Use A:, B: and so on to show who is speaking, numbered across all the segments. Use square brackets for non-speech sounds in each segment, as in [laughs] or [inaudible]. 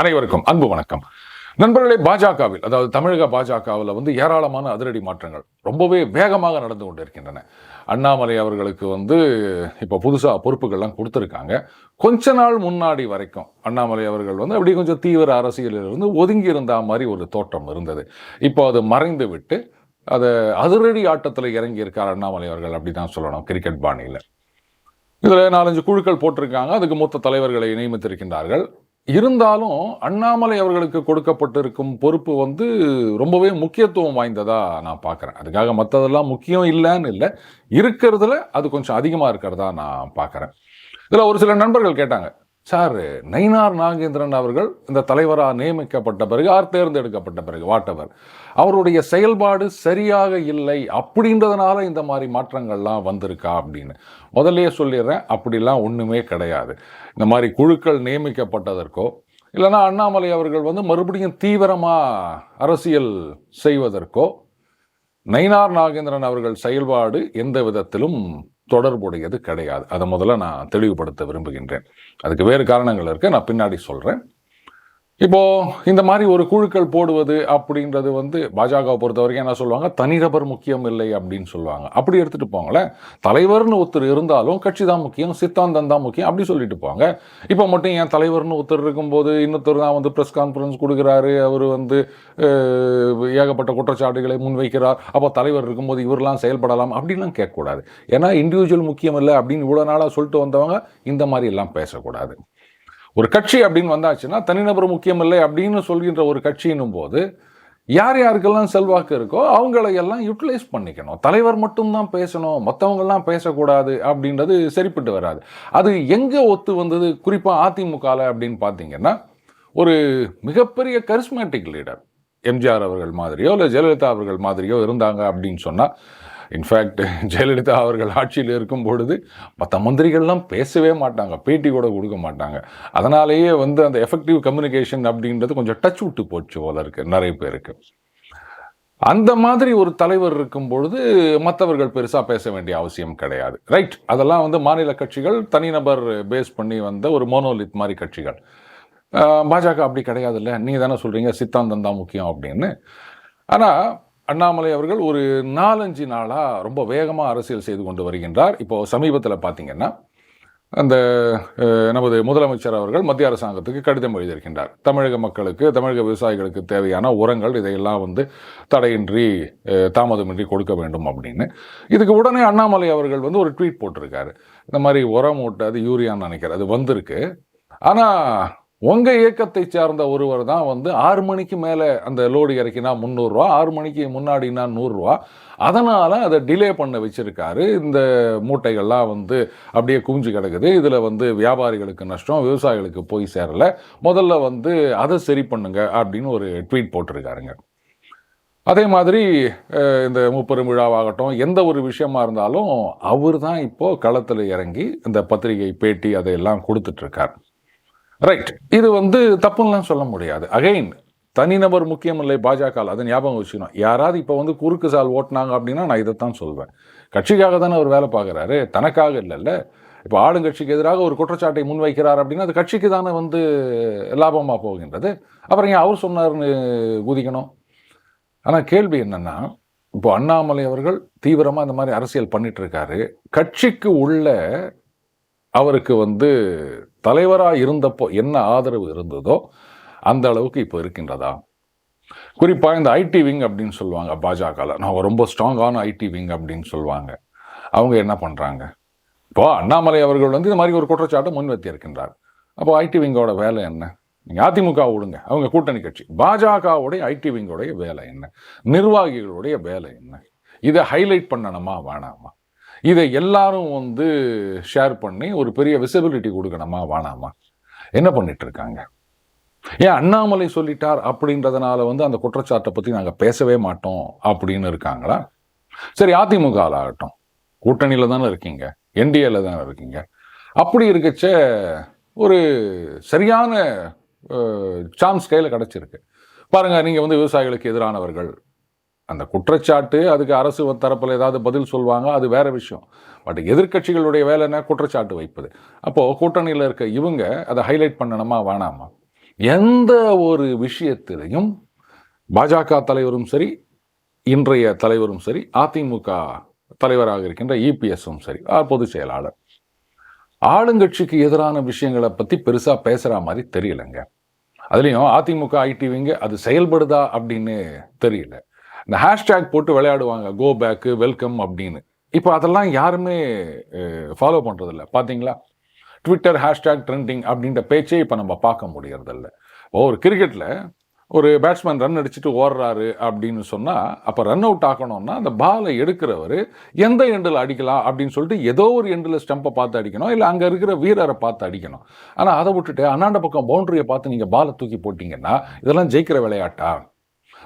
A: அனைவருக்கும் அன்பு வணக்கம். நண்பர்களே பாஜகவில் அதாவது தமிழக பாஜகவில் வந்து ஏராளமான அதிரடி மாற்றங்கள் ரொம்பவே வேகமாக நடந்து கொண்டிருக்கின்றன. அண்ணாமலை அவர்களுக்கு வந்து இப்போ புதுசாக பொறுப்புகள்லாம் கொடுத்துருக்காங்க. கொஞ்ச நாள் முன்னாடி வரைக்கும் அண்ணாமலை அவர்கள் வந்து அப்படி கொஞ்சம் தீவிர அரசியலிலிருந்து ஒதுங்கி இருந்த மாதிரி ஒரு தோற்றம் இருந்தது. இப்போ அது மறைந்து விட்டு அதை அதிரடி ஆட்டத்தில் இறங்கி இருக்கார் அண்ணாமலை அவர்கள் அப்படி தான் சொல்லணும் கிரிக்கெட் பாணியில். இதில் நாலஞ்சு குழுக்கள் போட்டிருக்காங்க. அதுக்கு மூத்த தலைவர்களை நியமித்திருக்கின்றார்கள். இருந்தாலும் அண்ணாமலை அவர்களுக்கு கொடுக்கப்பட்டிருக்கும் பொறுப்பு வந்து ரொம்பவே முக்கியத்துவம் வாய்ந்ததாக நான் பார்க்குறேன். அதுக்காக மற்றதெல்லாம் முக்கியம் இல்லைன்னு இல்லை. இருக்கிறதுல அது கொஞ்சம் அதிகமாக இருக்கிறதா நான் பார்க்குறேன். இதில் ஒரு சில நண்பர்கள் கேட்டாங்க. சார் நயினார் நாகேந்திரன் அவர்கள் இந்த தலைவராக நியமிக்கப்பட்ட பிறகு ஆர் தேர்ந்தெடுக்கப்பட்ட பிறகு வாட்டவர் அவருடைய செயல்பாடு சரியாக இல்லை அப்படின்றதுனால இந்த மாதிரி மாற்றங்கள்லாம் வந்திருக்கா அப்படின்னு. முதல்லையே சொல்லிடுறேன் அப்படிலாம் ஒன்றுமே கிடையாது. இந்த மாதிரி குழுக்கள் நியமிக்கப்பட்டதற்கோ இல்லைன்னா அண்ணாமலை அவர்கள் வந்து மறுபடியும் தீவிரமாக அரசியல் செய்வதற்கோ நயினார் நாகேந்திரன் அவர்கள் செயல்பாடு எந்த விதத்திலும் தொடர்புடையது கிடையாது. அதை முதல்ல நான் தெளிவுபடுத்த விரும்புகின்றேன். அதுக்கு வேறு காரணங்கள் இருக்குது நான் பின்னாடி சொல்கிறேன் இப்போ இந்த மாதிரி ஒரு குழுக்கள் போடுவது அப்படின்றது வந்து பாஜகவை பொறுத்த வரைக்கும் என்ன சொல்லுவாங்க? தனிநபர் முக்கியம் இல்லை அப்படின்னு சொல்லுவாங்க. அப்படி எடுத்துட்டு போங்களேன். தலைவர்னு ஒருத்தர் இருந்தாலும் கட்சி தான் முக்கியம் சித்தாந்தம் தான் முக்கியம் அப்படி சொல்லிட்டு போங்க. இப்போ மட்டும் என் தலைவர்னு ஒருத்தர் இருக்கும்போது இன்னொருத்தர் தான் வந்து ப்ரெஸ் கான்ஃபரன்ஸ் கொடுக்குறாரு. அவர் வந்து ஏகப்பட்ட குற்றச்சாட்டுகளை முன்வைக்கிறார். அப்போ தலைவர் இருக்கும்போது இவரெல்லாம் செயல்படலாம் அப்படின்லாம் கேட்கக்கூடாது. ஏன்னா இண்டிவிஜுவல் முக்கியம் இல்லை அப்படின்னு இவ்வளோ நாளாக சொல்லிட்டு வந்தவங்க இந்த மாதிரி எல்லாம் பேசக்கூடாது. ஒரு கட்சி அப்படின்னு வந்தாச்சுன்னா தனிநபர் முக்கியமில்லை அப்படின்னு சொல்கின்ற ஒரு கட்சின்னும் போது யார் யாருக்கெல்லாம் செல்வாக்கு இருக்கோ அவங்களை எல்லாம் யூட்டிலைஸ் பண்ணிக்கணும். தலைவர் மட்டும்தான் பேசணும் மற்றவங்கெல்லாம் பேசக்கூடாது அப்படின்றது சரிப்பட்டு வராது. அது எங்கே ஒத்து வந்தது? குறிப்பாக அதிமுகவில் அப்படின்னு பார்த்தீங்கன்னா ஒரு மிகப்பெரிய கரிஸ்மேட்டிக் லீடர் எம்ஜிஆர் அவர்கள் மாதிரியோ இல்லை ஜெயலலிதா அவர்கள் மாதிரியோ இருந்தாங்க அப்படின்னு சொன்னால் இன்ஃபேக்ட் [laughs] ஜெயலலிதா அவர்கள் ஆட்சியில் இருக்கும் பொழுது மற்ற மந்திரிகள்லாம் பேசவே மாட்டாங்க. பேட்டி கூட கொடுக்க மாட்டாங்க. அதனாலேயே வந்து அந்த எஃபெக்டிவ் கம்யூனிகேஷன் அப்படின்றது கொஞ்சம் டச் விட்டு போச்சு போல இருக்கு நிறைய பேருக்கு. அந்த மாதிரி ஒரு தலைவர் இருக்கும் பொழுது மற்றவர்கள் பெருசாக பேச வேண்டிய அவசியம் கிடையாது. ரைட் அதெல்லாம் வந்து மாநில கட்சிகள் தனிநபர் பேஸ் பண்ணி வந்த ஒரு மோனோலித் மாதிரி கட்சிகள். பாஜக அப்படி கிடையாதுல்ல. நீ தானே சொல்கிறீங்க சித்தாந்தம் தான் முக்கியம் அப்படின்னு. ஆனால் அண்ணாமலை அவர்கள் ஒரு நாலஞ்சு நாளாக ரொம்ப வேகமாக அரசியல் செய்து கொண்டு வருகின்றார். இப்போ சமீபத்தில் பார்த்தீங்கன்னா அந்த நமது முதலமைச்சர் அவர்கள் மத்திய அரசாங்கத்துக்கு கடிதம் எழுதியிருக்கின்றார். தமிழக மக்களுக்கு தமிழக விவசாயிகளுக்கு தேவையான உரங்கள் இதையெல்லாம் வந்து தடையின்றி தாமதமின்றி கொடுக்க வேண்டும் அப்படின்னு. இதுக்கு உடனே அண்ணாமலை அவர்கள் வந்து ஒரு ட்வீட் போட்டிருக்காரு. இந்த மாதிரி உரம் மூட்டை அது யூரியான்னு நினைக்கிறேன் அது வந்திருக்கு. ஆனால் உங்கள் இயக்கத்தை சார்ந்த ஒருவர் தான் வந்து ஆறு மணிக்கு மேலே அந்த லோடு இறக்கினா முந்நூறுரூவா ஆறு மணிக்கு முன்னாடினா நூறுரூவா அதனால் அதை டிலே பண்ண வச்சுருக்காரு. இந்த மூட்டைகள்லாம் வந்து அப்படியே குவிஞ்சு கிடக்குது. இதில் வந்து வியாபாரிகளுக்கு நஷ்டம் விவசாயிகளுக்கு போய் சேரல. முதல்ல வந்து அதை சரி பண்ணுங்க அப்படின்னு ஒரு ட்வீட் போட்டிருக்காருங்க. அதே மாதிரி இந்த முப்பெரும் விழாவாகட்டும் எந்த ஒரு விஷயமா இருந்தாலும் அவர் தான் இப்போது களத்தில் இறங்கி இந்த பத்திரிகை பேட்டி அதையெல்லாம் கொடுத்துட்ருக்கார் இருக்கார். ரைட் இது வந்து தப்புன்னெலாம் சொல்ல முடியாது. அகைன் தனிநபர் முக்கியம் இல்லை பாஜக அதை ஞாபகம் வச்சுக்கணும். யாராவது இப்போ வந்து குறுக்கு சால் ஓட்டினாங்க அப்படின்னா நான் இதைத்தான் சொல்வேன். கட்சிக்காக தானே அவர் வேலை பார்க்குறாரு. தனக்காக இல்லைல்ல. இப்போ ஆளுங்கட்சிக்கு எதிராக ஒரு குற்றச்சாட்டை முன்வைக்கிறார் அப்படின்னா அது கட்சிக்கு தானே வந்து லாபமாக போகின்றது. அப்புறம் ஏன் அவர் சொன்னார்னு குதிக்கணும்? ஆனால் கேள்வி என்னென்னா இப்போ அண்ணாமலை அவர்கள் தீவிரமாக இந்த மாதிரி அரசியல் பண்ணிட்டு இருக்காரு. கட்சிக்கு உள்ள அவருக்கு வந்து தலைவராக இருந்தப்போ என்ன ஆதரவு இருந்ததோ அந்த அளவுக்கு இப்போ இருக்கின்றதா? குறிப்பாக இந்த ஐடி விங் அப்படின்னு சொல்லுவாங்க பாஜகவில் நான் ரொம்ப ஸ்ட்ராங்கான ஐடி விங் அப்படின்னு சொல்லுவாங்க. அவங்க என்ன பண்ணுறாங்க இப்போ அண்ணாமலை அவர்கள் வந்து இந்த மாதிரி ஒரு குற்றச்சாட்டை முன்வைத்தி இருக்கின்றார் அப்போ ஐடி விங்கோட வேலை என்ன? நீங்கள் அதிமுக விடுங்க. அவங்க கூட்டணி கட்சி. பாஜகவுடைய ஐடி விங்கோடைய வேலை என்ன? நிர்வாகிகளுடைய வேலை என்ன? இதை ஹைலைட் பண்ணணுமா வேணாமா? இதை எல்லாரும் வந்து ஷேர் பண்ணி ஒரு பெரிய விசிபிலிட்டி கொடுக்கணுமா? வேணாமா? என்ன பண்ணிட்டு இருக்காங்க? ஏன் அண்ணாமலை சொல்லிட்டார் அப்படின்றதுனால வந்து அந்த குற்றச்சாட்டை பற்றி நாங்கள் பேசவே மாட்டோம் அப்படின்னு இருக்காங்களா? சரி அதிமுக ஆகட்டும் கூட்டணியில் தானே இருக்கீங்க. என்டிஏல தானே இருக்கீங்க. அப்படி இருக்கச்ச ஒரு சரியான சான்ஸ் கையில் கிடச்சிருக்கு. பாருங்க நீங்கள் வந்து விவசாயிகளுக்கு எதிரானவர்கள். அந்த குற்றச்சாட்டு அதுக்கு அரசு தரப்பில் ஏதாவது பதில் சொல்லுவாங்க அது வேறு விஷயம். பட் எதிர்க்கட்சிகளுடைய வேலை என்ன? குற்றச்சாட்டு வைப்பது. அப்போது கூட்டணியில் இருக்க இவங்க அதை ஹைலைட் பண்ணணுமா வேணாமா? எந்த ஒரு விஷயத்திலையும் பாஜக தலைவரும் சரி இன்றைய தலைவரும் சரி அதிமுக தலைவராக இருக்கின்ற இபிஎஸும் சரி ஆ, பொதுச் செயலாளர். ஆளுங்கட்சிக்கு எதிரான விஷயங்களை பற்றி பெருசாக பேசுகிற மாதிரி தெரியலங்க. அதுலேயும் அதிமுக ஐடிவிங்க அது செயல்படுதா அப்படின்னு தெரியல. இந்த ஹேஷ்டேக் போட்டு விளையாடுவாங்க கோ பேக்கு வெல்கம் அப்படின்னு. இப்போ அதெல்லாம் யாருமே ஃபாலோ பண்ணுறதில்ல பார்த்தீங்களா ட்விட்டர் ஹேஷ்டேக் ட்ரெண்டிங் அப்படின்ற பேச்சே இப்போ நம்ம பார்க்க முடியறதில்ல. ஒரு கிரிக்கெட்டில் ஒரு பேட்ஸ்மேன் ரன் அடிச்சுட்டு ஓடுறாரு அப்படின்னு சொன்னால் அப்போ ரன் அவுட் ஆகணும்னா அந்த பாலை எடுக்கிறவர் எந்த எண்டில் அடிக்கலாம் அப்படின்னு சொல்லிட்டு ஏதோ ஒரு எண்டில் ஸ்டம்பை பார்த்து அடிக்கணும் இல்லை அங்கே இருக்கிற வீரரை பார்த்து அடிக்கணும். ஆனால் அதை விட்டுட்டு அண்ணாண்ட பக்கம் பவுண்டரியை பார்த்து நீங்கள் பாலை தூக்கி போட்டிங்கன்னா இதெல்லாம் ஜெயிக்கிற விளையாட்டா?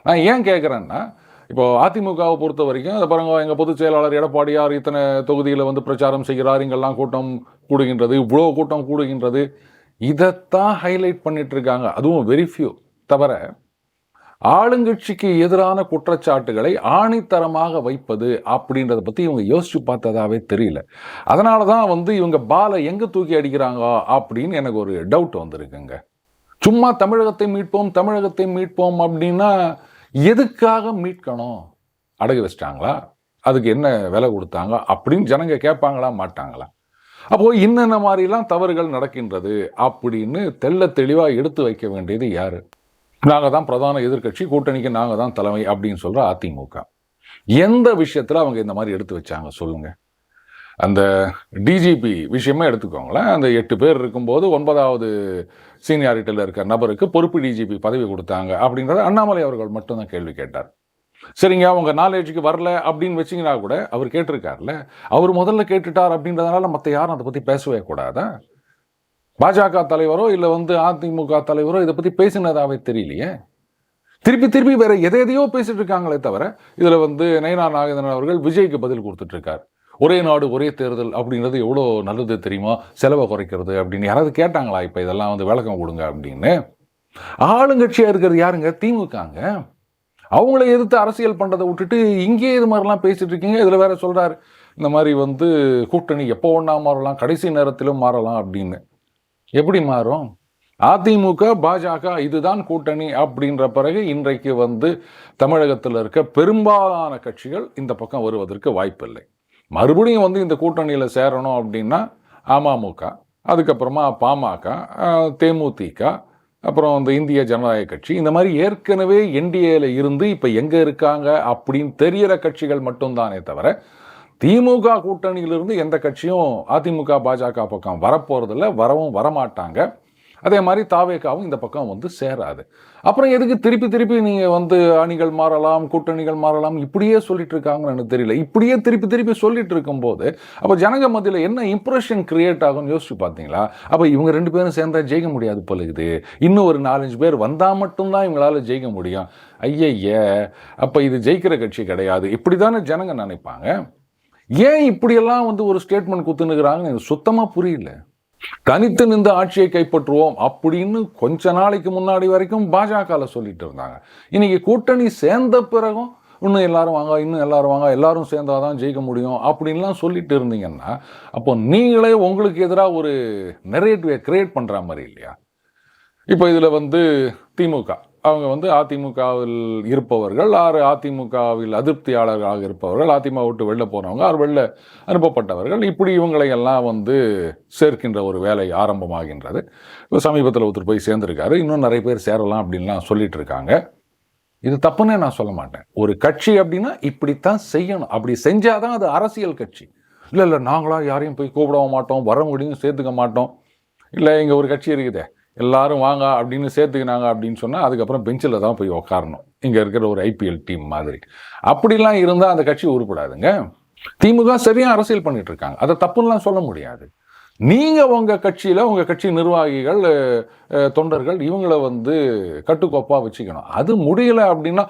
A: நான் ஏன் கேட்குறேன்னா இப்போ அதிமுகவை பொறுத்த வரைக்கும் அதை பாருங்க எங்கள் பொதுச் செயலாளர் எடப்பாடியார் இத்தனை தொகுதியில் வந்து பிரச்சாரம் செய்கிறார் இங்கெல்லாம் கூட்டம் கூடுகின்றது இவ்வளோ கூட்டம் கூடுகின்றது. இதைத்தான் ஹைலைட் பண்ணிட்டு இருக்காங்க. அதுவும் வெரி ஃபியூ தவிர ஆளுங்கட்சிக்கு எதிரான குற்றச்சாட்டுகளை ஆணித்தரமாக வைப்பது அப்படின்றத பற்றி இவங்க யோசிச்சு பார்த்ததாவே தெரியல. அதனால தான் வந்து இவங்க பாலை எங்கே தூக்கி அடிக்கிறாங்க அப்படின்னு எனக்கு ஒரு டவுட் வந்திருக்குங்க. சும்மா தமிழகத்தை மீட்போம் தமிழகத்தை மீட்போம் அப்படின்னா எதுக்காக மீட்கணும் அடகு வச்சிட்டாங்களா? அதுக்கு என்ன விலை கொடுத்தாங்க? அப்படின்னு ஜனங்க கேட்பாங்களா? மாட்டாங்களா? அப்போ இன்னென்ன மாதிரிலாம் தவறுகள் நடக்கின்றது அப்படின்னு தெள்ள தெளிவாக எடுத்து வைக்க வேண்டியது யாரு? நாங்கள் தான் பிரதான எதிர்க்கட்சி கூட்டணிக்கு நாங்கள் தான் தலைமை அப்படின்னு சொல்கிற அதிமுக. எந்த விஷயத்தில் அவங்க இந்த மாதிரி எடுத்து வச்சாங்க சொல்லுங்க. அந்த டிஜிபி விஷயமா எடுத்துக்கோங்களேன். அந்த எட்டு பேர் இருக்கும்போது ஒன்பதாவது சீனியாரிட்டியில் இருக்க நபருக்கு பொறுப்பு டிஜிபி பதவி கொடுத்தாங்க அப்படின்றத அண்ணாமலை அவர்கள் மட்டும்தான் கேள்வி கேட்டார். சரிங்க அவங்க நாலேஜுக்கு வரல அப்படின்னு வச்சிங்கன்னா கூட அவர் கேட்டிருக்கார்ல. அவர் முதல்ல கேட்டுட்டார் அப்படின்றதுனால மற்ற யாரும் அதை பற்றி பேசவே கூடாதா? பாஜக தலைவரோ இல்லை வந்து அதிமுக தலைவரோ இதை பற்றி பேசினதாவே தெரியலையே. திருப்பி திருப்பி வேற எதை எதையோ பேசிட்டு இருக்காங்களே தவிர இதில் வந்து நயனா நாகேந்திரன் அவர்கள் விஜய்க்கு பதில் கொடுத்துட்டு இருக்கார். ஒரே நாடு ஒரே தேர்தல் அப்படின்றது எவ்வளோ நல்லது தெரியுமா? செலவை குறைக்கிறது அப்படின்னு. யாராவது கேட்டாங்களா இப்போ இதெல்லாம் வந்து விளக்கம் கொடுங்க அப்படின்னு? ஆளுங்கட்சியாக இருக்கிறது யாருங்க? திமுகங்க. அவங்கள எதிர்த்து அரசியல் பண்ணுறதை விட்டுட்டு இங்கேயே இது மாதிரிலாம் பேசிகிட்டு இருக்கீங்க. இதில் வேற சொல்கிறார் இந்த மாதிரி வந்து கூட்டணி எப்போ ஒன்றா மாறலாம்? கடைசி நேரத்திலும் மாறலாம் அப்படின்னு. எப்படி மாறும்? அதிமுக பாஜக இதுதான் கூட்டணி அப்படின்ற பிறகு இன்றைக்கு வந்து தமிழகத்தில் இருக்க பெரும்பாலான கட்சிகள் இந்த பக்கம் வருவதற்கு வாய்ப்பில்லை. மறுபடியும் வந்து இந்த கூட்டணியில் சேரணும் அப்படின்னா அமமுக அதுக்கப்புறமா பாமக தேமுதிக அப்புறம் இந்த இந்திய ஜனநாயக கட்சி. இந்த மாதிரி ஏற்கனவே என்டிஏல இருந்து இப்போ எங்கே இருக்காங்க அப்படின்னு தெரிகிற கட்சிகள் மட்டும்தானே தவிர திமுக கூட்டணியிலிருந்து எந்த கட்சியும் அதிமுக பாஜக பக்கம் வரப்போகிறதில்ல வரவும் வரமாட்டாங்க. அதே மாதிரி தாவேக்காவும் இந்த பக்கம் வந்து சேராது. அப்புறம் எதுக்கு திருப்பி திருப்பி நீங்கள் வந்து அணிகள் மாறலாம் கூட்டணிகள் மாறலாம் இப்படியே சொல்லிட்டு இருக்காங்கன்னு எனக்கு தெரியல. இப்படியே திருப்பி திருப்பி சொல்லிட்டு இருக்கும்போது அப்போ ஜனங்க மத்தியில் என்ன இம்ப்ரெஷன் கிரியேட் ஆகும்னு யோசிச்சு பார்த்தீங்களா? அப்போ இவங்க ரெண்டு பேரும் சேர்ந்தா ஜெயிக்க முடியாது போல இது இன்னும் ஒரு நாலஞ்சு பேர் வந்தால் மட்டும்தான் இவங்களால் ஜெயிக்க முடியும். ஐயையே அப்போ இது ஜெயிக்கிற கட்சி கிடையாது. இப்படி தானே ஜனங்க நினைப்பாங்க. ஏன் இப்படியெல்லாம் வந்து ஒரு ஸ்டேட்மெண்ட் குத்துனுக்குறாங்கன்னு எனக்கு சுத்தமாக புரியல. தனித்து நின்று ஆட்சியை கைப்பற்றுவோம் அப்படின்னு கொஞ்ச நாளைக்கு முன்னாடி வரைக்கும் பாஜகவில் சொல்லிட்டு இருந்தாங்க. இன்னைக்கு கூட்டணி சேர்ந்த பிறகும் இன்னும் எல்லாரும் வாங்க இன்னும் எல்லாரும் வாங்க எல்லாரும் சேர்ந்தாதான் ஜெயிக்க முடியும் அப்படின்லாம் சொல்லிட்டு இருந்தீங்கன்னா அப்போ நீங்களே உங்களுக்கு எதிராக ஒரு நெரேட்டிவை கிரியேட் பண்ணுற மாதிரி இல்லையா? இப்போ இதில் வந்து திமுக. அவங்க வந்து அதிமுகவில் இருப்பவர்கள் ஆறு அதிமுகவில் அதிருப்தியாளர்களாக இருப்பவர்கள் அதிமுக விட்டு வெளில போனவங்க ஆறு வெளில அனுப்பப்பட்டவர்கள். இப்படி இவங்களை எல்லாம் வந்து சேர்க்கின்ற ஒரு வேலை ஆரம்பமாகின்றது. இப்போ சமீபத்தில் ஒருத்தர் போய் சேர்ந்துருக்காரு. இன்னும் நிறைய பேர் சேரலாம் அப்படின்லாம் சொல்லிட்டு இருக்காங்க. இது தப்புன்னே நான் சொல்ல மாட்டேன். ஒரு கட்சி அப்படின்னா இப்படித்தான் செய்யணும். அப்படி செஞ்சாதான் அது அரசியல் கட்சி. இல்லை இல்லை நாங்களாம் யாரையும் போய் கூப்பிடவும் மாட்டோம் வர முடியும் சேர்த்துக்க மாட்டோம். இல்லை இங்கே ஒரு கட்சி இருக்குதே. எல்லாரும் வாங்க அப்படின்னு சேர்த்துக்கினாங்க அப்படின்னு சொன்னால் அதுக்கப்புறம் பெஞ்சில் தான் போய் உக்காரணும். இங்கே இருக்கிற ஒரு ஐபிஎல் டீம் மாதிரி. அப்படிலாம் இருந்தால் அந்த கட்சி உருப்படாதுங்க. திமுக சரியாக அரசியல் பண்ணிட்டு இருக்காங்க. அதை தப்புன்னெலாம் சொல்ல முடியாது. நீங்கள் உங்கள் கட்சியில் உங்கள் கட்சி நிர்வாகிகள் தொண்டர்கள் இவங்கள வந்து கட்டுக்கோப்பாக வச்சுக்கணும். அது முடியலை அப்படின்னா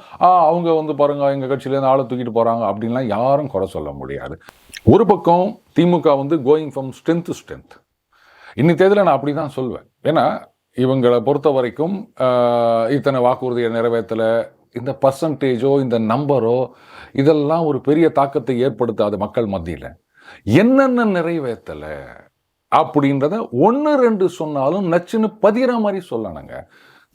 A: அவங்க வந்து பாருங்கள் எங்கள் கட்சியிலேருந்து ஆளை தூக்கிட்டு போகிறாங்க அப்படின்லாம் யாரும் குறை சொல்ல முடியாது. ஒரு பக்கம் திமுக வந்து going from strength to strength இன்னி தேதியில் நான் அப்படி தான் சொல்வேன். ஏன்னா இவங்களை பொறுத்த வரைக்கும் இத்தனை வாக்குறுதியை நிறைவேற்றலை. இந்த பர்சன்டேஜோ இந்த நம்பரோ இதெல்லாம் ஒரு பெரிய தாக்கத்தை ஏற்படுத்தாது மக்கள் மத்தியில். என்னென்ன நிறைவேற்றலை அப்படின்றத ஒன்று ரெண்டு சொன்னாலும் நச்சுன்னு பதிகிற மாதிரி சொல்லணுங்க.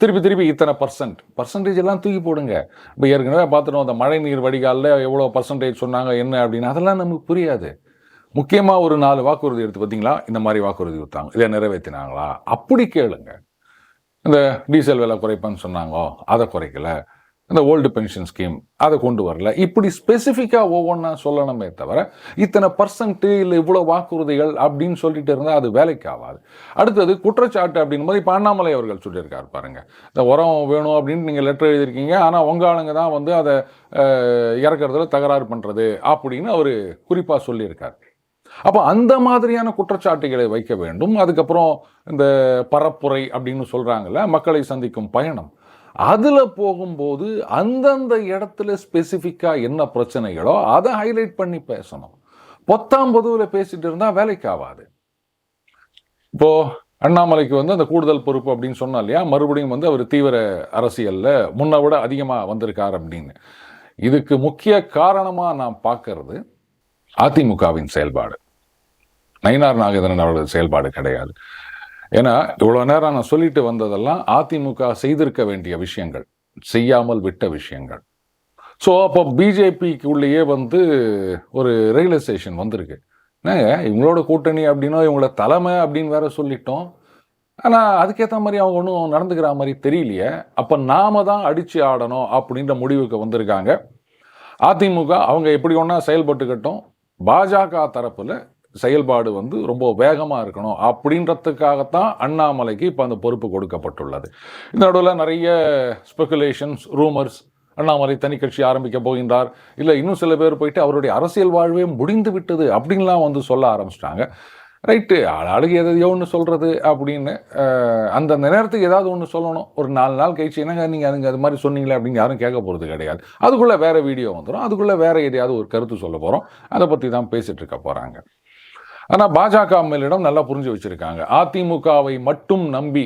A: திருப்பி திருப்பி இத்தனை பர்சன்ட் பர்சன்டேஜ் எல்லாம் தூக்கி போடுங்க. இப்போ ஏற்கனவே பார்த்துட்டோம் அந்த மழை நீர் வடிகாலில் எவ்வளோ பர்சன்டேஜ் சொன்னாங்க என்ன அப்படின்னு அதெல்லாம் நமக்கு புரியாது. முக்கியமாக ஒரு நாலு வாக்குறுதி எடுத்து பார்த்தீங்களா? இந்த மாதிரி வாக்குறுதி கொடுத்தாங்க. இதை நிறைவேற்றினாங்களா? அப்படி கேளுங்க. இந்த டீசல் விலை குறைப்பேன்னு சொன்னாங்கோ அதை குறைக்கல. இந்த ஓல்டு பென்ஷன் ஸ்கீம் அதை கொண்டு வரல. இப்படி ஸ்பெசிஃபிக்காக ஒவ்வொன்றா சொல்லணுமே தவிர இத்தனை பர்சன்ட்டு இல்லை இவ்வளோ வாக்குறுதிகள் அப்படின்னு சொல்லிட்டு இருந்தால் அது வேலைக்கு ஆகாது. அடுத்தது குற்றச்சாட்டு அப்படின் போது இப்போ அண்ணாமலை அவர்கள் சொல்லியிருக்காரு பாருங்கள் இந்த உரம் வேணும் அப்படின்னு நீங்கள் லெட்டர் எழுதியிருக்கீங்க ஆனால் உங்கள் ஆளுங்க தான் வந்து அதை இறக்குறதுல தகராறு பண்ணுறது அப்படின்னு அவர் குறிப்பாக சொல்லியிருக்கார். அப்போ அந்த மாதிரியான குற்றச்சாட்டுகளை வைக்க வேண்டும். அதுக்கப்புறம் இந்த பரப்புரை அப்படின்னு சொல்கிறாங்கல்ல மக்களை சந்திக்கும் பயணம். அதில் போகும்போது அந்தந்த இடத்துல ஸ்பெசிஃபிக்காக என்ன பிரச்சனைகளோ அதை ஹைலைட் பண்ணி பேசணும். பொத்தாம் பொதுவில் பேசிட்டு இருந்தால் வேலைக்கு ஆகாது இப்போது அண்ணாமலைக்கு வந்து அந்த கூடுதல் பொறுப்பு அப்படின்னு சொன்னா இல்லையா மறுபடியும் வந்து அவர் தீவிர அரசியலில் முன்னை விட அதிகமாக வந்திருக்கார் அப்படின்னு. இதுக்கு முக்கிய காரணமாக நான் பார்க்கறது அதிமுகவின் செயல்பாடு. நயினார் நாகேந்திரன் அவர்கள் செயல்பாடு கிடையாது. ஏன்னா இவ்வளோ நேரம் நான் சொல்லிட்டு வந்ததெல்லாம் அதிமுக செய்திருக்க வேண்டிய விஷயங்கள் செய்யாமல் விட்ட விஷயங்கள். ஸோ அப்போ பிஜேபிக்கு உள்ளேயே வந்து ஒரு ரியலைசேஷன் வந்திருக்கு. என்னங்க இவங்களோட கூட்டணி அப்படின்னா இவங்கள தலைமை அப்படின்னு வேற சொல்லிட்டோம். ஆனால் அதுக்கேற்ற மாதிரி அவங்க ஒன்றும் நடந்துக்கிற மாதிரி தெரியலையே. அப்போ நாம தான் அடித்து ஆடணும் அப்படின்ற முடிவுக்கு வந்திருக்காங்க. அதிமுக அவங்க எப்படி ஒன்றா செயல்பட்டுக்கட்டும் பாஜக தரப்பில் செயல்பாடு வந்து ரொம்ப வேகமாக இருக்கணும் அப்படின்றதுக்காகத்தான் அண்ணாமலைக்கு இப்போ அந்த பொறுப்பு கொடுக்கப்பட்டுள்ளது. இந்த நடுவில் நிறைய ஸ்பெகுலேஷன்ஸ் ரூமர்ஸ் அண்ணாமலை தனி கட்சி ஆரம்பிக்க போகின்றார். இல்லை இன்னும் சில பேர் போயிட்டு அவருடைய அரசியல் வாழ்வே முடிந்து விட்டது அப்படின்லாம் வந்து சொல்ல ஆரம்பிச்சிட்டாங்க. ரைட்டு ஆளுக்கு எதையோ ஒன்று சொல்கிறது அப்படின்னு அந்த நேரத்துக்கு ஏதாவது ஒன்று சொல்லணும். ஒரு நாலு நாள் கழிச்சு என்னங்க நீங்கள் அதுங்க அது மாதிரி சொன்னீங்களே அப்படின்னு யாரும் கேட்க போகிறது கிடையாது. அதுக்குள்ளே வேறு வீடியோ வந்துடும் அதுக்குள்ளே வேறு எதையாவது ஒரு கருத்து சொல்ல போகிறோம் அதை பற்றி தான் பேசிகிட்டு இருக்க போகிறாங்க ஆனால் பாஜக மேலிடம் நல்லா புரிஞ்சு வச்சுருக்காங்க. அதிமுகவை மட்டும் நம்பி.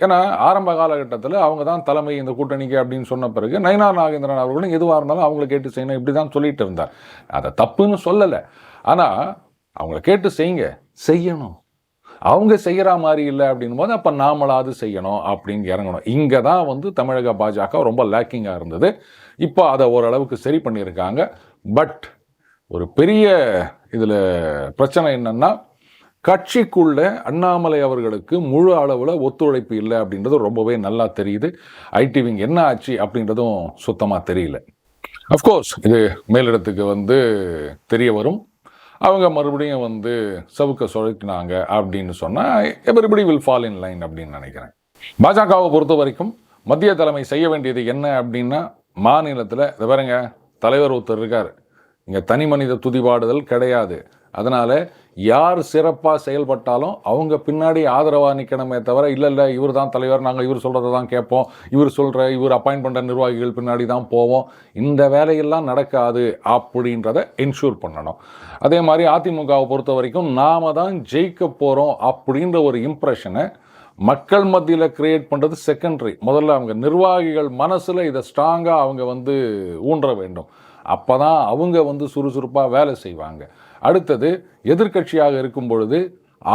A: ஏன்னா ஆரம்ப காலகட்டத்தில் அவங்க தான் தலைமை இந்த கூட்டணிக்கு அப்படின்னு சொன்ன பிறகு நயனார் நாகேந்திரன் அவர்களும் எதுவாக இருந்தாலும் அவங்கள கேட்டு செய்யணும் இப்படி தான் சொல்லிட்டு இருந்தார். அதை தப்புன்னு சொல்லலை. ஆனால் அவங்கள கேட்டு செய்யுங்க. செய்யணும். அவங்க செய்கிற மாதிரி இல்லை அப்படின்னும் போது அப்போ நாமளாவது செய்யணும் அப்படின்னு இறங்கணும். இங்கே தான் வந்து தமிழக பாஜக ரொம்ப லேக்கிங்காக இருந்தது. இப்போ அதை ஓரளவுக்கு சரி பண்ணியிருக்காங்க. பட் ஒரு பெரிய இதில் பிரச்சனை என்னன்னா கட்சிக்குள்ள அண்ணாமலை அவர்களுக்கு முழு அளவில் ஒத்துழைப்பு இல்லை அப்படின்றது ரொம்பவே நல்லா தெரியுது. ஐடி விங் என்ன ஆச்சு அப்படின்றதும் சுத்தமாக தெரியல. அஃப்கோர்ஸ் இது மேலிடத்துக்கு வந்து தெரிய வரும். அவங்க மறுபடியும் வந்து சவுக்க சுழக்கினாங்க அப்படின்னு சொன்னால் everybody will fall in line அப்படின்னு நினைக்கிறேன். பாஜகவை பொறுத்த வரைக்கும் மத்திய தலைமை செய்ய வேண்டியது என்ன அப்படின்னா மாநிலத்தில் இதை பாருங்க தலைவர் ஒருத்தர் இருக்கார். இங்கே தனி மனித துதிபாடுதல் கிடையாது. அதனால் யார் சிறப்பாக செயல்பட்டாலும் அவங்க பின்னாடி ஆதரவாக நிற்கணுமே தவிர இல்லை இல்லை இவர் தான் தலைவர் நாங்கள் இவர் சொல்கிறத தான் கேட்போம். இவர் சொல்கிற இவர் அப்பாயின்ட் பண்ணுற நிர்வாகிகள் பின்னாடி தான் போவோம். இந்த வேலையெல்லாம் நடக்காது அப்படின்றத என்ஷூர் பண்ணணும். அதே மாதிரி அதிமுகவை பொறுத்த வரைக்கும் நாம தான் ஜெயிக்க போகிறோம் அப்படின்ற ஒரு இம்ப்ரெஷனை மக்கள் மத்தியில் க்ரியேட் பண்ணுறது செகண்டரி முதல்ல அவங்க நிர்வாகிகள் மனசில் இதை ஸ்ட்ராங்காக அவங்க வந்து ஊன்ற வேண்டும். அப்போ தான் அவங்க வந்து சுறுசுறுப்பாக வேலை செய்வாங்க. அடுத்தது எதிர்க்கட்சியாக இருக்கும் பொழுது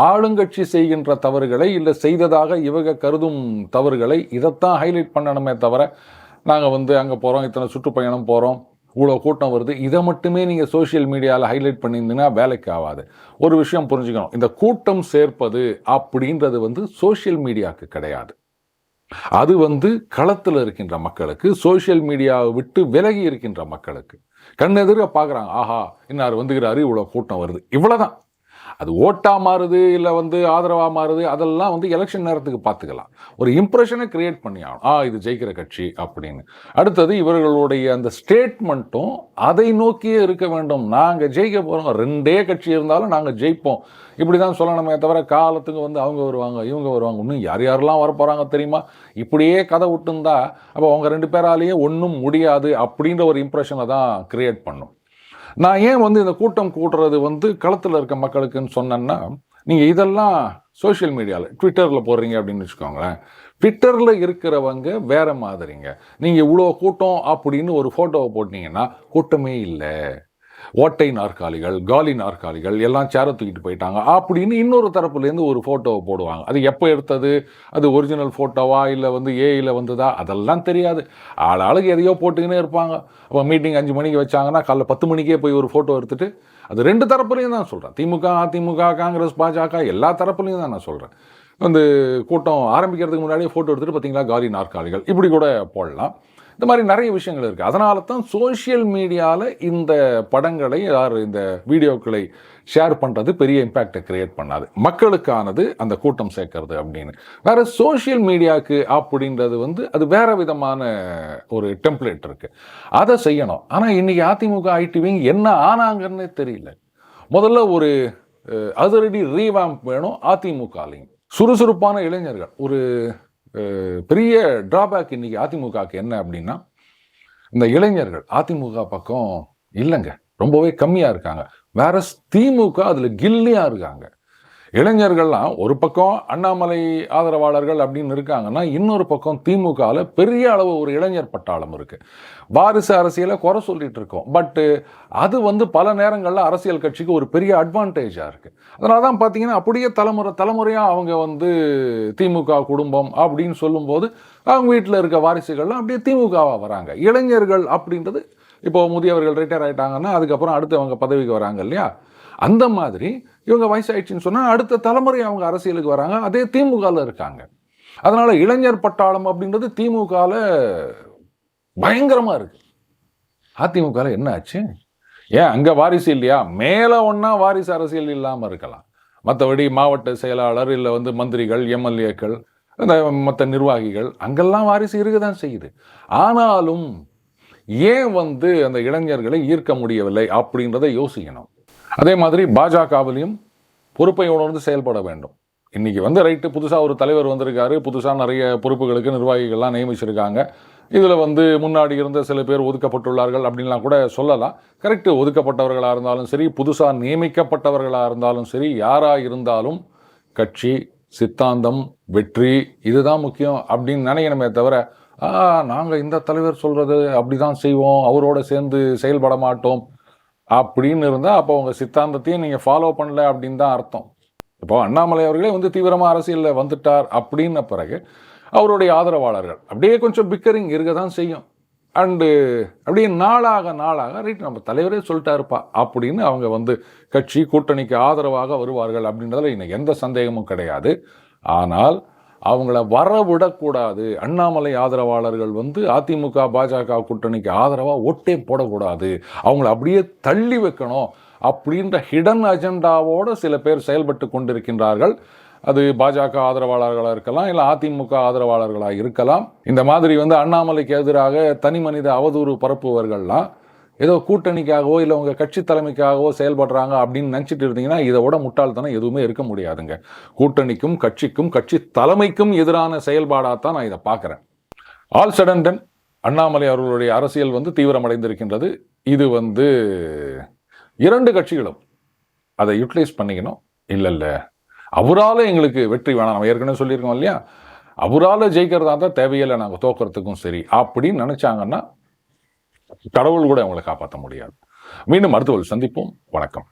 A: ஆளுங்கட்சி செய்கின்ற தவறுகளை இல்லை செய்ததாக இவங்க கருதும் தவறுகளை இதைத்தான் ஹைலைட் பண்ணணுமே தவிர நாங்கள் வந்து அங்கே போகிறோம் இத்தனை சுற்றுப்பயணம் போகிறோம் இவ்வளோ கூட்டம் வருது இதை மட்டுமே நீங்கள் சோஷியல் மீடியாவில் ஹைலைட் பண்ணியிருந்தீங்கன்னா வேலைக்கு ஆகாது. ஒரு விஷயம் புரிஞ்சுக்கணும் இந்த கூட்டம் சேர்ப்பது அப்படின்றது வந்து சோஷியல் மீடியாவுக்கு கிடையாது. அது வந்து களத்தில் இருக்கின்ற மக்களுக்கு சோஷியல் மீடியாவை விட்டு விலகி இருக்கின்ற மக்களுக்கு. கண்ணெதிராக பார்க்குறாங்க ஆஹா இன்னார் வந்துக்கிறாரு இவ்வளோ கூட்டம் வருது. இவ்வளோதான் அது ஓட்டாக மாறுது இல்லை வந்து ஆதரவாக மாறுது அதெல்லாம் வந்து எலெக்ஷன் நேரத்துக்கு பார்த்துக்கலாம். ஒரு இம்ப்ரெஷனை கிரியேட் பண்ணி ஆகணும். ஆ இது ஜெயிக்கிற கட்சி அப்படின்னு. அடுத்தது இவர்களுடைய அந்த ஸ்டேட்மெண்ட்டும் அதை நோக்கியே இருக்க வேண்டும். நாங்கள் ஜெயிக்க போகிறோம் ரெண்டே கட்சி இருந்தாலும் நாங்கள் ஜெயிப்போம். இப்படி தான் சொல்லணுமே தவிர காலத்துக்கு வந்து அவங்க வருவாங்க இவங்க வருவாங்க. இன்னும் யார் யாரெல்லாம் வர போகிறாங்க தெரியுமா? இப்படியே கதை விட்டுருந்தா அப்போ அவங்க ரெண்டு பேராலேயே ஒன்றும் முடியாது அப்படின்ற ஒரு இம்ப்ரெஷனை தான் கிரியேட் பண்ணும். நான் ஏன் வந்து இந்த கூட்டம் கூடுறது வந்து களத்தில் இருக்க மக்களுக்குன்னு சொன்னேன்னா நீங்கள் இதெல்லாம் சோஷியல் மீடியாவில் ட்விட்டரில் போடுறீங்க அப்படின்னு வச்சுக்கோங்களேன். ட்விட்டரில் இருக்கிறவங்க வேறு மாதிரிங்க. நீங்கள் இவ்வளோ கூட்டம் அப்படின்னு ஒரு ஃபோட்டோவை போட்டிங்கன்னா கூட்டமே இல்லை. ஓட்டை நாற்காலிகள் காலி நாற்காலிகள் எல்லாம் சேர தூக்கிட்டு போயிட்டாங்க. அப்படின்னு இன்னொரு தரப்புலேருந்து ஒரு ஃபோட்டோவை போடுவாங்க. அது எப்போ எடுத்தது? அது ஒரிஜினல் ஃபோட்டோவா இல்லை வந்து ஏஐயில் வந்ததா? அதெல்லாம் தெரியாது. ஆள் ஆளுக்கு எதையோ போட்டுக்கினே இருப்பாங்க. அப்போ மீட்டிங் அஞ்சு மணிக்கு வச்சாங்கன்னா காலைல பத்து மணிக்கே போய் ஒரு ஃபோட்டோ எடுத்துகிட்டு அது ரெண்டு தரப்புலையும் தான் சொல்கிறேன் திமுக அதிமுக காங்கிரஸ் பாஜக எல்லா தரப்புலையும் தான் நான் சொல்கிறேன் வந்து கூட்டம் ஆரம்பிக்கிறதுக்கு முன்னாடியே ஃபோட்டோ எடுத்துகிட்டு பார்த்தீங்களா காலி நாற்காலிகள். இப்படி கூட போடலாம். இந்த மாதிரி நிறைய விஷயங்கள் இருக்குது அதனால தான் சோஷியல் மீடியாவில் இந்த படங்களை யார் இந்த வீடியோக்களை ஷேர் பண்ணுறது பெரிய இம்பேக்டை கிரியேட் பண்ணாது. மக்களுக்கானது அந்த கூட்டம் சேர்க்கறது அப்படின்னு. வேறு சோஷியல் மீடியாவுக்கு அப்படின்றது வந்து அது வேறு விதமான ஒரு டெம்ப்ளேட் இருக்குது அதை செய்யணும். ஆனால் இன்றைக்கி அதிமுக ஐடிவிங் என்ன ஆனாங்கன்னே தெரியல. முதல்ல ஒரு அதிரடி ரீவாம்ப் வேணும் அதிமுகலையும். சுறுசுறுப்பான இளைஞர்கள். ஒரு பெரிய ட்ராபேக் இன்னைக்கு அதிமுகவுக்கு என்ன அப்படின்னா இந்த இளைஞர்கள் அதிமுக பக்கம் இல்லைங்க. ரொம்பவே கம்மியாக இருக்காங்க. வேற திமுக அதில் கில்லியாக இருக்காங்க. இளைஞர்கள்லாம் ஒரு பக்கம் அண்ணாமலை ஆதரவாளர்கள் அப்படின்னு இருக்காங்கன்னா இன்னொரு பக்கம் திமுகவில் பெரிய அளவு ஒரு இளைஞர் பட்டாளம் இருக்குது வாரிசு அரசியலை குறை சொல்லிகிட்டு இருக்கோம். பட்டு அது வந்து பல நேரங்களில் அரசியல் கட்சிக்கு ஒரு பெரிய அட்வான்டேஜாக இருக்குது அதனால தான் பார்த்தீங்கன்னா அப்படியே தலைமுறை தலைமுறையாக அவங்க வந்து திமுக குடும்பம் அப்படின்னு சொல்லும்போது அவங்க வீட்டில் இருக்க வாரிசுகள்லாம் அப்படியே திமுகவாக வராங்க. இளைஞர்கள் அப்படின்றது இப்போ முதியவர்கள் ரிட்டையர் ஆகிட்டாங்கன்னா அதுக்கப்புறம் அடுத்து அவங்க பதவிக்கு வராங்க இல்லையா? அந்த மாதிரி இவங்க வயசாயிடுச்சுன்னு சொன்னால் அடுத்த தலைமுறை அவங்க அரசியலுக்கு வராங்க அதே திமுகவில் இருக்காங்க. அதனால் இளைஞர் பட்டாளம் அப்படின்றது திமுகவில் பயங்கரமாக இருக்குது அதிமுகவில் என்ன ஆச்சு? ஏன் அங்கே வாரிசு இல்லையா? மேலே ஒன்றா வாரிசு அரசியல் இல்லாமல் இருக்கலாம். மற்றபடி மாவட்ட செயலாளர் இல்லை வந்து மந்திரிகள் எம்எல்ஏக்கள் இந்த மற்ற நிர்வாகிகள் அங்கெல்லாம் வாரிசு இருக்க தான் செய்யுது. ஆனாலும் ஏன் வந்து அந்த இளைஞர்களை ஈர்க்க முடியவில்லை அப்படின்றத யோசிக்கணும். அதே மாதிரி பாஜகவிலையும் பொறுப்பை உணர்ந்து செயல்பட வேண்டும். இன்றைக்கி வந்து ரைட்டு புதுசாக ஒரு தலைவர் வந்திருக்காரு. புதுசாக நிறைய பொறுப்புகளுக்கு நிர்வாகிகள்லாம் நியமிச்சிருக்காங்க. இதில் வந்து முன்னாடி இருந்த சில பேர் ஒதுக்கப்பட்டுள்ளார்கள் அப்படின்லாம் கூட சொல்லலாம். கரெக்டு ஒதுக்கப்பட்டவர்களாக இருந்தாலும் சரி புதுசாக நியமிக்கப்பட்டவர்களாக இருந்தாலும் சரி யாராக இருந்தாலும் கட்சி சித்தாந்தம் வெற்றி இதுதான் முக்கியம் அப்படின்னு நினைக்கணுமே தவிர நாங்கள் இந்த தலைவர் சொல்கிறது அப்படி தான் செய்வோம் அவரோட சேர்ந்து செயல்பட மாட்டோம் அப்படின்னு இருந்தால் அப்போ உங்கள் சித்தாந்தத்தையும் நீங்கள் ஃபாலோ பண்ணல அப்படின்னு தான் அர்த்தம். இப்போ அண்ணாமலை அவர்களே வந்து தீவிரமாக அரசியலில் வந்துட்டார் அப்படின்ன பிறகு அவருடைய ஆதரவாளர்கள் அப்படியே கொஞ்சம் பிக்கரிங் இருக்க தான் செய்யும். அண்டு அப்படியே நாளாக நாளாக ரைட் நம்ம தலைவரே சொல்லிட்டாருப்பா அப்படின்னு அவங்க வந்து கட்சி கூட்டணிக்கு ஆதரவாக வருவார்கள் அப்படின்றதுல இன்னும் எந்த சந்தேகமும் கிடையாது. ஆனால் அவங்கள வர விடக்கூடாது அண்ணாமலை ஆதரவாளர்கள் வந்து அதிமுக பாஜக கூட்டணிக்கு ஆதரவாக ஓட்டே போடக்கூடாது. அவங்கள அப்படியே தள்ளி வைக்கணும் அப்படின்ற ஹிடன் அஜெண்டாவோடு சில பேர் செயல்பட்டு கொண்டிருக்கின்றார்கள். அது பாஜக ஆதரவாளர்களாக இருக்கலாம் இல்லை அதிமுக ஆதரவாளர்களாக இருக்கலாம். இந்த மாதிரி வந்து அண்ணாமலைக்கு எதிராக தனி மனித அவதூறு பரப்புவர்கள்லாம் ஏதோ கூட்டணிக்காகவோ இல்லை உங்கள் கட்சி தலைமைக்காகவோ செயல்படுறாங்க அப்படின்னு நினச்சிட்டு இருந்தீங்கன்னா இதை விட முட்டாள்தனம் எதுவுமே இருக்க முடியாதுங்க. கூட்டணிக்கும் கட்சிக்கும் கட்சி தலைமைக்கும் எதிரான செயல்பாடாக தான் நான் இதை பார்க்குறேன். ஆல் சடன் அண்ணாமலை அவர்களுடைய அரசியல் வந்து தீவிரமடைந்திருக்கின்றது. இது வந்து இரண்டு கட்சிகளும் அதை யூட்டிலைஸ் பண்ணிக்கணும். இல்லை இல்லை. அவரால் எங்களுக்கு வெற்றி வேணாம். நம்ம ஏற்கனவே சொல்லியிருக்கோம் இல்லையா? அவரால் ஜெயிக்கிறதா தான் தேவையில்லை நாங்கள் தோக்கிறதுக்கும் சரி. அப்படின்னு நினச்சாங்கன்னா கடவுள் கூட அவங்களை காப்பாற்ற முடியாது. மீண்டும் மருத்துவர் சந்திப்போம். வணக்கம்.